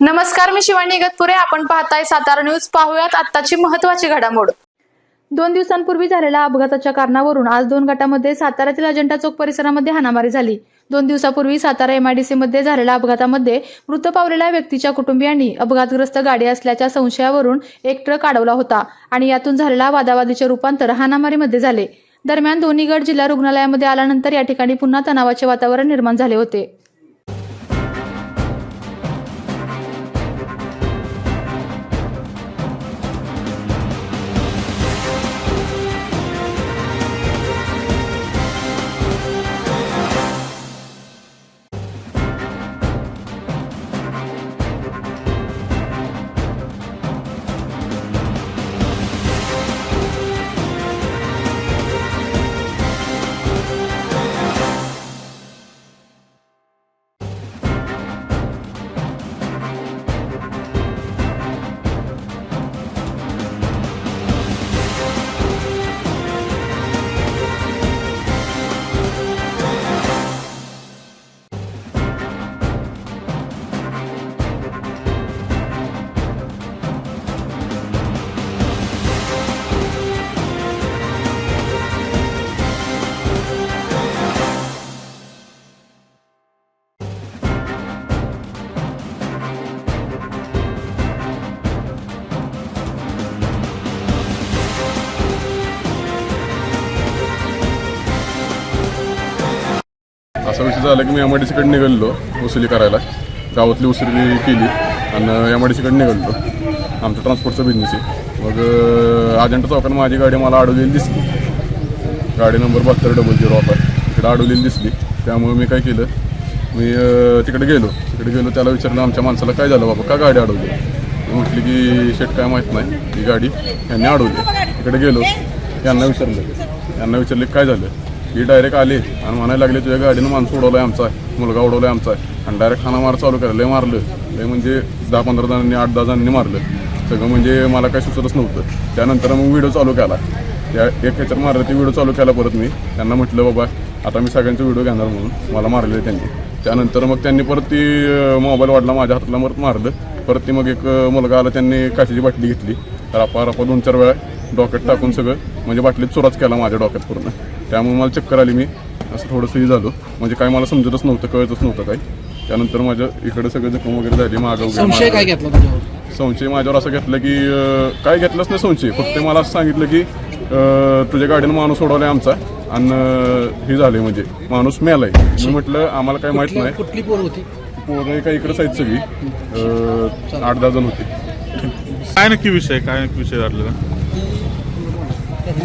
नमस्कार मी शिवानी इगतपुरे आपण पाहताय सातारा न्यूज. पाहूयात आताची महत्वाची घडामोड. दोन दिवसांपूर्वी झालेल्या अपघाताच्या कारणावरून आज दोन गटामध्ये साताऱ्यातील अजंठा चौक परिसरामध्ये हाणामारी झाली. दोन दिवसापूर्वी सातारा एमआयडीसी मध्ये झालेल्या अपघातामध्ये मृत पावलेल्या व्यक्तीच्या कुटुंबियांनी अपघातग्रस्त गाडी असल्याच्या संशयावरून एक ट्रक अडवला होता आणि यातून झालेल्या वादावादीचे रूपांतर हाणामारीमध्ये झाले. दरम्यान दोन्ही गट जिल्हा रुग्णालयामध्ये आल्यानंतर या ठिकाणी पुन्हा तणावाचे वातावरण निर्माण झाले होते. असा विषय झाला की मी एम आय डी सीकडे निघालो वसुली करायला. गावातली वसुली केली आणि एम आय डी सीकडे निघालो आमचा ट्रान्सपोर्टचा बिझनेस आहे. मग अजंटा अजंठा चौकात माझी गाडी मला अडवलेली दिसली. गाडी नंबर बहात्तर डबल झिरो होता. तिकडे अडवलेली दिसली. त्यामुळे मी काय केलं मी तिकडे गेलो. तिकडे गेलो त्याला विचारलं आमच्या माणसाला काय झालं बाबा? का गाडी अडवली? मी म्हटली की शेट काय माहीत नाही. ही गाडी यांनी अडवली. तिकडे गेलो. यांना विचारलं. यांना विचारले काय झालं? ही डायरेक्ट आले आणि म्हणायला लागले तुझ्या गाडीनं माणसं उडवलाय आमचा मुलगा उडवलाय आमचा. आणि डायरेक्ट खाना मार चालू केला लय मारलं. लय म्हणजे दहा पंधरा जणांनी आठ दहा जणांनी मारलं. सगळं म्हणजे मला काही सुचतच नव्हतं. त्यानंतर मग व्हिडिओ चालू केला. त्या एक ह्याच्यात मारलं ते व्हिडिओ चालू केला परत मी. त्यांना म्हटलं बाबा आता मी सगळ्यांचा व्हिडिओ घेणार म्हणून. मला मारले त्यांनी. त्यानंतर मग त्यांनी परत ती मोबाईल वाढला माझ्या हाताला परत मारलं. परत ती मग एक मुलगा आला त्यांनी काचेची बाटली घेतली. रापा रापा दोन चार वेळा डॉकेट टाकून सगळं म्हणजे बाटलीत चुराच केला माझ्या डॉकेट पूर्ण. त्यामुळे मला चक्कर आली मी. असं थोडंसं हे झालो. म्हणजे काय मला समजतच नव्हतं कळतच नव्हतं काय त्यानंतर माझ्या इकडे सगळं जखम वगैरे झाली मागं वगैरे संशय काय. घेतला तुझ्यावर? संशय माझ्यावर असं घेतलं की अं, काय घेतलंच नाही संशय. फक्त मला असं सांगितलं की अं, तुझ्या गाडीनं माणूस सोडवलाय आमचा आणि अं, हे झालंय म्हणजे माणूस मेलाय. मी म्हटलं आम्हाला काय माहीत नाही. कुठली पोर होती? पोरं काही इकडे आहेत सगळी. अं, आठ दहा जण होते. काय नक्की विषय काय नक्की विषय घडलेला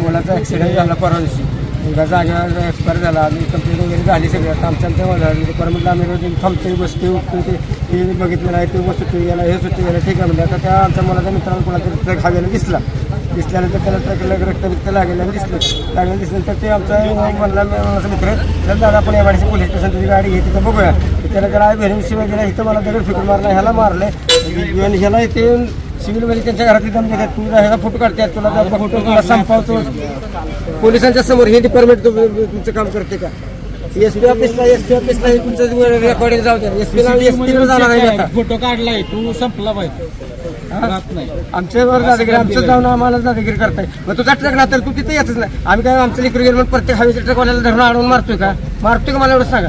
मुलाचा ॲक्सिडेंट झाला परवा दिवशी. मुलगा जागेवर एक्सपायर झाला आणि कंप्लेंट वगैरे झाली सगळी आता आमच्या आमच्या मला म्हणजे परत म्हटलं आम्ही रोज थांबतोय बसतोय उठतो ते हे बघितलं नाही ते सुट्टी गेला हे सुट्टी गेला ठीक आहे म्हणलं. आता त्या आमच्या मुलाच्या मित्राला कोणाचा ट्रक हवेला दिसला. दिसल्यानंतर त्याला ट्रकला रक्त बिक्त लागलेलं दिसलं. लागलेलं दिसलं तर ते आमचा म्हणला माझा मित्र तर दादा आपण या वाडीची पोलीस स्टेशन तुझी गाडी घेते तर बघूया. त्याला त्याला जरा भेरविषयी वगैरे इथं मला दगड फिकून मारला ह्याला मारलं आणि ह्याला इथे सिव्हिलमध्ये त्यांच्या घरातली दम देतात तू ह्याला फोटो काढतात तुला बघतो तुला संपवतो. पोलिसांच्या समोर हे डिपार्टमेंट तुमचं काम करते का? एस पी ऑफिसला एस पी ऑफिसला हे तुमचं रेकॉर्डिंग जाऊ द्या एस पी एस पी जाणार नाही आता. फोटो काढलाय. तू संपला पाहिजे राहत नाही. आमच्यावर दादागिरी आमचं जाऊन आम्हाला दादागिरी करताय. मग तुझा ट्रक ना तर तू तिथे येतच नाही. आम्ही काय आमचं लिकर गेलं प्रत्येक हवेच्या ट्रकवाल्याला धरून आणून मारतोय का? मारतोय का मला एवढं सांगा.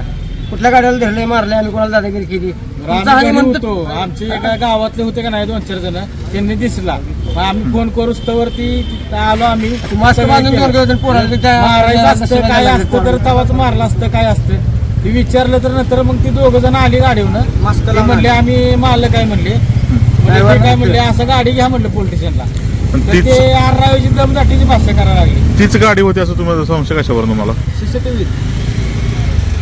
कुठल्या गाड्याला धरले मारले आम्ही कोणाला दादागिरी केली? आम्ही घरी म्हणतो होतो. आमचे एका गावातले होते का नाही दोन चार जण. त्यांनी दिसला. मग आम्ही फोन करूच वरती आलो आम्ही. मारायचं असतं काय असतं तर तवाच मारलं असतं काय असतं. ते विचारलं तर नंतर मग ती दोघ जण आली लावून म्हणले आम्ही मारलं काय म्हणले. म्हणजे काय. म्हणले असं गाडी घ्या म्हणलं पोलीस स्टेशनला. पण तर तीच ते आररावीची दमदाटीची भाषा करायला लागली. तीच गाडी होती असं तुम्हाला संशय कशावर तुम्हाला सीसीटीव्ही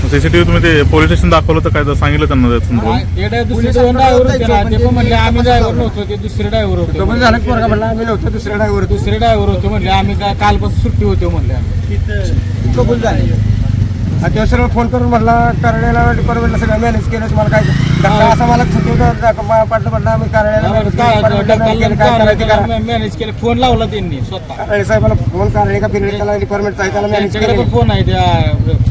सीसीटीव्ही तुम्ही ते पोलीस स्टेशन दाखवलं तर काय? तर सांगितलं त्यांना त्या संदर्भात? ते दुसरे दोन ड्रायव्हर होते ना ते पण म्हणले आम्ही ड्रायव्हर नव्हतो ते दुसरे ड्रायव्हर तो होते पोरगा म्हणला आम्ही नव्हतो दुसऱ्या ड्रायव्हर दुसरे ड्रायव्हर होते म्हणले आम्ही काय कालपासून सुट्टी होते म्हणले आम्ही. कबूल झाले. आणि ते सरळ फोन करून म्हणला करण्याला डिपार्टमेंटला सगळं मॅनेज केलं तुम्हाला काय धक्का असा मला छत्तीसगड पाटलं म्हणलं आम्ही कार्यालयाला manage केलं, काय करायचं करा. मॅनेज केलं फोन लावला त्यांनी स्वतः. कारणे साहेबाला फोन कार्यालय का पिरियड त्याला डिपार्टमेंटचा आहे त्याला मॅनेज त्यांच्याकडे केलं पण फोन आहे त्या